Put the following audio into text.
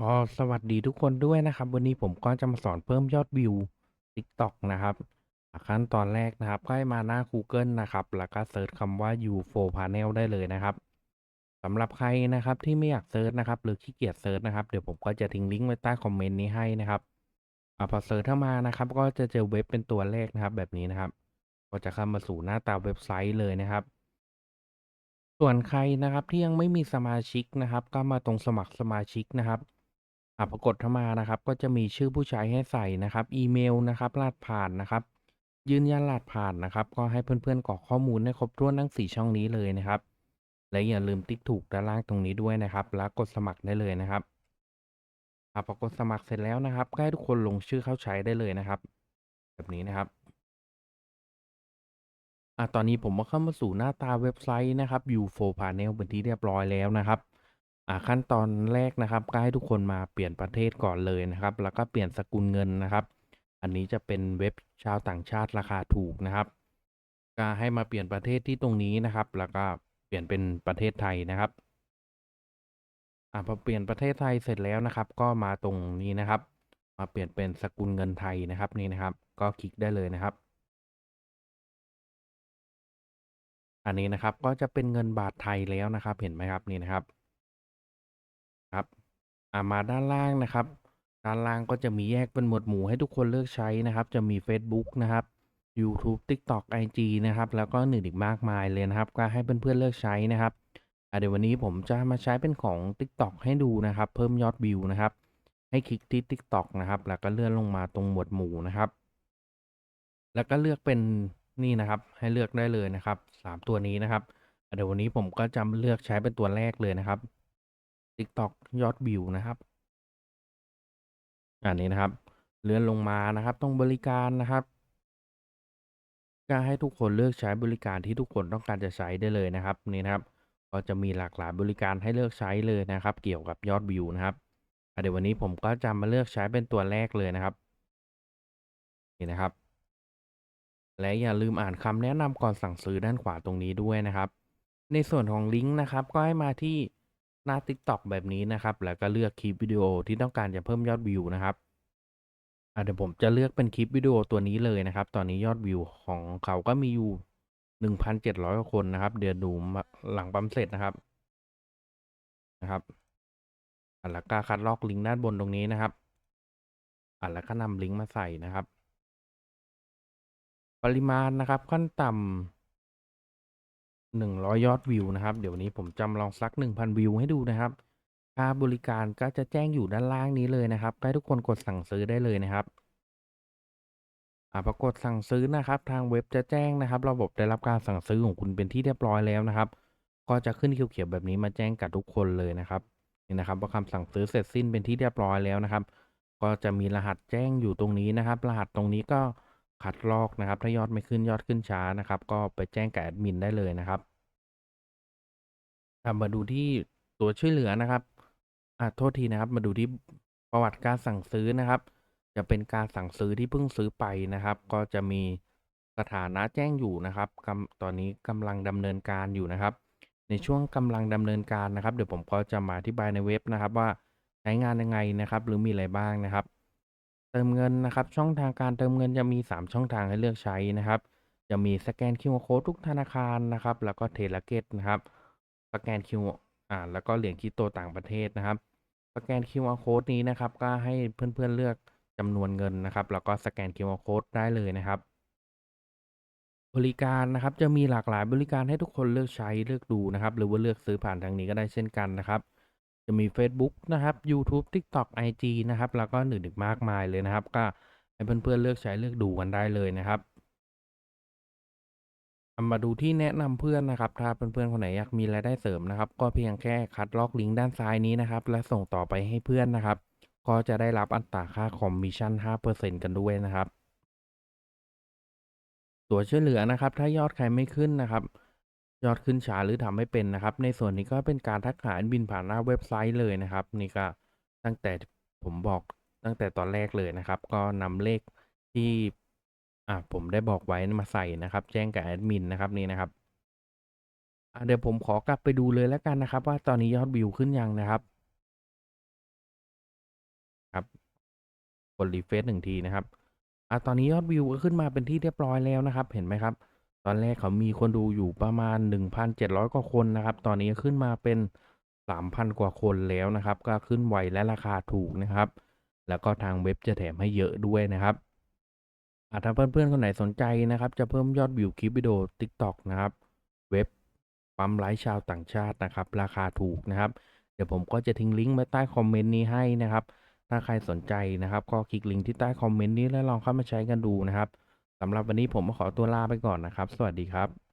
อ๋อสวัสดีทุกคนด้วยนะครับ วันนี้ผมก็จะมาสอนเพิ่มยอดวิว TikTok นะครับขั้นตอนแรกนะครับก็ให้มาหน้า Google นะครับ แล้วก็เซิร์ชคำว่า U4 Panel ได้เลยนะครับสำหรับใครนะครับที่ไม่อยากเซิร์ชนะครับ หรือขี้เกียจเซิร์ชนะครับ เดี๋ยวผมก็จะทิ้งลิงก์ไว้ใต้คอมเมนต์นี้ให้นะครับอพอเซิร์ชเข้ามานะครับ ก็จะเจอเว็บเป็นตัวแรกนะครับ แบบนี้นะครับ ก็จะเข้ามาสู่หน้าตาเว็บไซต์เลยนะครับส่วนใครนะครับที่ยังไม่มีสมาชิกนะครับ ก็มาตรงสมัครสมาชิกนะครับ อ่าปรากฏเข้ามานะครับ ก็จะมีชื่อผู้ใช้ให้ใส่นะครับ อีเมลนะครับ รหัสผ่านนะครับ ยืนยันรหัสผ่านนะครับ ก็ให้เพื่อนๆกรอกข้อมูลให้ครบถ้วนทั้ง 4 ช่องนี้เลยนะครับ และอย่าลืมติ๊กถูกด้านล่างตรงนี้ด้วยนะครับ แล้วกดสมัครได้เลยนะครับอ่าพอกดสมัครเสร็จแล้วนะครับก็ให้ทุกคนลงชื่อเข้าใช้ได้เลยนะครับ แบบนี้นะครับ อ่าตอนนี้ผมก็เข้ามาสู่หน้าตาเว็บไซต์นะครับ U4 Panel เป็นที่เรียบร้อยแล้วนะครับ อ่าขั้นตอนแรกนะครับก็ให้ทุกคนมาเปลี่ยนประเทศก่อนเลยนะครับ แล้วก็เปลี่ยนสกุลเงินนะครับ อันนี้จะเป็นเว็บชาวต่างชาติราคาถูกนะครับก็ให้มาเปลี่ยนประเทศที่ตรงนี้นะครับ แล้วก็เปลี่ยนเป็นประเทศไทยนะครับอ่าพอเปลี่ยนประเทศไทยเสร็จแล้วนะครับ ก็มาตรงนี้นะครับ มาเปลี่ยนเป็นสกุลเงินไทยนะครับนี่นะครับ ก็คลิกได้เลยนะครับอันนี้นะครับก็จะเป็นเงินบาทไทยแล้วนะครับเห็นไหมครับนี่นะครับครับ อ่า มาด้านล่างนะครับ ด้านล่างก็จะมีแยกเป็นหมวดหมู่ให้ทุกคนเลือกใช้นะครับ จะมี Facebook นะครับ YouTube TikTok IG นะครับ แล้วก็อื่นอีกมากมายเลยนะครับ ก็ให้เพื่อนๆเลือกใช้นะครับอ่าเดี๋ยววันนี้ผมจะมาใช้เป็นของ TikTok ให้ดูนะครับ เพิ่มยอดวิวนะครับ ให้คลิกที่ TikTok นะครับ แล้วก็เลื่อนลงมาตรงหมวดหมู่นะครับ แล้วก็เลือกเป็นนี่นะครับ ให้เลือกได้เลยนะครับสามตัวนี้นะครับอะเดี๋ยววันนี้ผมก็จะเลือกใช้เป็นตัวแรกเลยนะครับ TikTok ยอดวิวนะครับ อันนี้นะครับ เลื่อนลงมานะครับตรงบริการนะครับก็ให้ทุกคนเลือกใช้บริการที่ทุกคนต้องการจะใช้ได้เลยนะครับนี่นะครับ ก็จะมีหลากหลายบริการให้เลือกใช้เลยนะครับ เกี่ยวกับยอดวิวนะครับเดี๋ยววันนี้ผมก็จะมาเลือกใช้เป็นตัวแรกเลยนะครับนี่นะครับ และอย่าลืมอ่านคำแนะนำก่อนสั่งซื้อด้านขวาตรงนี้ด้วยนะครับ ในส่วนของลิงก์นะครับ ก็ให้มาที่ หน้า TikTok แบบนี้นะครับ แล้วก็เลือกคลิปวิดีโอที่ต้องการจะเพิ่มยอดวิวนะครับเดี๋ยวผมจะเลือกเป็นคลิปวิดีโอตัวนี้เลยนะครับ ตอนนี้ยอดวิวของเขาก็มีอยู่ 1,700 คนนะครับ เดี๋ยวดูมหลังปั๊มเสร็จนะครับนะครับอะแล้วก็คัดลอกลิงก์ด้านบนตรงนี้นะครับอะแล้วก็นำลิงก์มาใส่นะครับ ปริมาณนะครับขั้นต่ำ หนึ่งร้อยยอดวิวนะครับ เดี๋ยววนนี้ผมจำลองสักหนึ่งพันวิวให้ดูนะครับ ค่าบริการก็จะแจ้งอยู่ด้านล่างนี้เลยนะครับ ให้ทุกคนกดสั่งซื้อได้เลยนะครับอ่าปรากฏสั่งซื้อนะครับ ทางเว็บจะแจ้งนะครับ ระบบได้รับการสั่งซื้อของคุณเป็นที่เรียบร้อยแล้วนะครับ ก็จะขึ้นเขียวๆแบบนี้มาแจ้งกับทุกคนเลยนะครับนี่นะครับว่าคำสั่งซื้อเสร็จสิ้นเป็นที่เรียบร้อยแล้วนะครับ ก็จะมีรหัสแจ้งอยู่ตรงนี้นะครับ รหัสตรงนี้ก็ คัดลอกนะครับ ถ้ายอดไม่ขึ้นยอดขึ้นช้านะครับ ก็ไปแจ้งกับแอดมินได้เลยนะครับมาดูที่ตัวช่วยเหลือนะครับอะโทษทีนะครับ มาดูที่ประวัติการสั่งซื้อนะครับ จะเป็นการสั่งซื้อที่เพิ่งซื้อไปนะครับ ก็จะมีสถานะแจ้งอยู่นะครับกำตอนนี้กำลังดำเนินการอยู่นะครับ ในช่วงกำลังดำเนินการนะครับ เดี๋ยวผมก็จะมาอธิบายในเว็บนะครับ ว่าใช้งานยังไงนะครับ หรือมีอะไรบ้างนะครับ ติมเงินนะครับ ช่องทางการเติมเงินจะมี 3 ช่องทางให้เลือกใช้นะครับ จะมีสแกน QR Code ทุกธนาคารนะครับ แล้วก็เทเลเกตนะครับ สแกน Q อ่า แล้วก็เหรียญคริปโตต่างประเทศนะครับ สแกน QR Code นี้นะครับ ก็ให้เพื่อนๆเลือกจำนวนเงินนะครับ แล้วก็สแกน QR Code ได้เลยนะครับ บริการนะครับ จะมีหลากหลายบริการให้ทุกคนเลือกใช้เลือกดูนะครับ หรือว่าเลือกซื้อผ่านทางนี้ก็ได้เช่นกันนะครับ จะมี Facebook นะครับ YouTube TikTok IG นะครับ แล้วก็อื่นอีกมากมายเลยนะครับ ก็ให้เพื่อนๆเลือกใช้เลือกดูกันได้เลยนะครับมาดูที่แนะนำเพื่อนนะครับ ถ้าเพื่อนๆคนไหนอยากมีรายได้เสริมนะครับ ก็เพียงแค่คัดลอกลิงก์ด้านซ้ายนี้นะครับ และส่งต่อไปให้เพื่อนนะครับ ก็จะได้รับอัตราค่าคอมมิชชั่น 5%กันด้วยนะครับ ตัวช่วยเหลือนะครับ ถ้ายอดใครไม่ขึ้นนะครับ ยอดขึ้นช้าหรือทำไม่เป็นนะครับ ในส่วนนี้ก็เป็นการทักหาแอดมินผ่านหน้าเว็บไซต์เลยนะครับ นี่ก็ตั้งแต่ผมบอกตั้งแต่ตอนแรกเลยนะครับ ก็นำเลขที่อ่าผมได้บอกไว้มาใส่นะครับ แจ้งกับแอดมินนะครับนี่นะครับเดี๋ยวผมขอกลับไปดูเลยแล้วกันนะครับ ว่าตอนนี้ยอดวิวขึ้นยังนะครับ ครับกดรีเฟรชหนึ่งทีนะครับอะตอนนี้ยอดวิวก็ขึ้นมาเป็นที่เรียบร้อยแล้วนะครับ เห็นไหมครับ อนแรกเขามีคนดูอยู่ประมาณ 1,700 กว่าคนนะครับ ตอนนี้ขึ้นมาเป็น 3,000 กว่าคนแล้วนะครับ ก็ขึ้นไวและราคาถูกนะครับ แล้วก็ทางเว็บจะแถมให้เยอะด้วยนะครับอะถ้าเพื่อนๆคนไหนสนใจนะครับ จะเพิ่มยอดวิวคลิปวิดีโอ TikTok นะครับ เว็บปั๊มไลฟ์ชาวต่างชาตินะครับ ราคาถูกนะครับ เดี๋ยวผมก็จะทิ้งลิงก์ไว้ใต้คอมเมนต์นี้ให้นะครับ ถ้าใครสนใจนะครับ ก็คลิกลิงก์ที่ใต้คอมเมนต์นี้แล้วลองเข้ามาใช้กันดูนะครับ สำหรับวันนี้ผมขอตัวลาไปก่อนนะครับ สวัสดีครับ